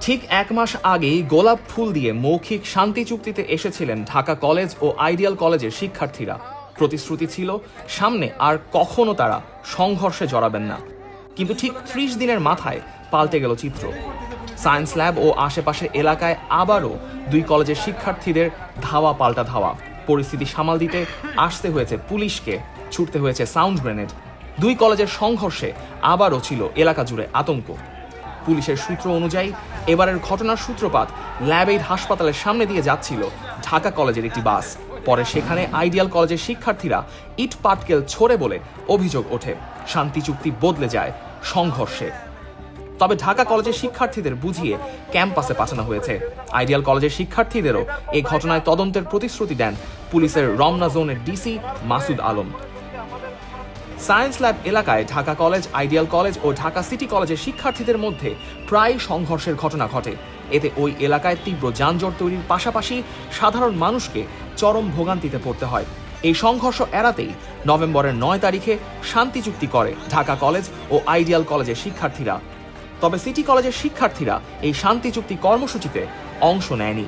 ঠিক এক মাস আগেই গোলাপ ফুল দিয়ে মৌখিক শান্তি চুক্তিতে এসেছিলেন ঢাকা কলেজ ও আইডিয়াল কলেজের শিক্ষার্থীরা। প্রতিশ্রুতি ছিল, সামনে আর কখনো তারা সংঘর্ষে জড়াবেন না। কিন্তু ঠিক ত্রিশ দিনের মাথায় পাল্টে গেল চিত্র। সায়েন্স ল্যাব ও আশেপাশের এলাকায় আবারও দুই কলেজের শিক্ষার্থীদের ধাওয়া পাল্টা ধাওয়া। পরিস্থিতি সামাল দিতে আসতে হয়েছে পুলিশকে, ছুটতে হয়েছে সাউন্ড গ্রেনেড। দুই কলেজের সংঘর্ষে আবারও ছিল এলাকা জুড়ে আতঙ্ক। পুলিশের সূত্র অনুযায়ী, এবারের ঘটনার সূত্রপাত ল্যাব এইড হাসপাতালের সামনে দিয়ে যাচ্ছিল ঢাকা কলেজের একটি বাস। পরে সেখানে আইডিয়াল কলেজের শিক্ষার্থীরা ইট পাটকেল ছড়ে বলে অভিযোগ ওঠে। শান্তি চুক্তি বদলে যায় সংঘর্ষে। তবে ঢাকা কলেজের শিক্ষার্থীদের বুঝিয়ে ক্যাম্পাসে পাঠানো হয়েছে। আইডিয়াল কলেজের শিক্ষার্থীদেরও এই ঘটনায় তদন্তের প্রতিশ্রুতি দেন পুলিশের রমনা জোনের DC Masud Alam. Science lab এলাকায় ঢাকা কলেজ, আইডিয়াল কলেজ ও ঢাকা সিটি কলেজের শিক্ষার্থীদের মধ্যে প্রায় সংঘর্ষের ঘটনা ঘটে। এতে ওই এলাকায় তীব্র যানজট তৈরির পাশাপাশি সাধারণ মানুষকে চরম ভোগান্তিতে পড়তে হয়। এই সংঘর্ষ এড়াতেই নভেম্বরের নয় তারিখে শান্তি চুক্তি করে ঢাকা কলেজ ও আইডিয়াল কলেজের শিক্ষার্থীরা। তবে সিটি কলেজের শিক্ষার্থীরা এই শান্তি চুক্তি কর্মসূচিতে অংশ নেয়নি।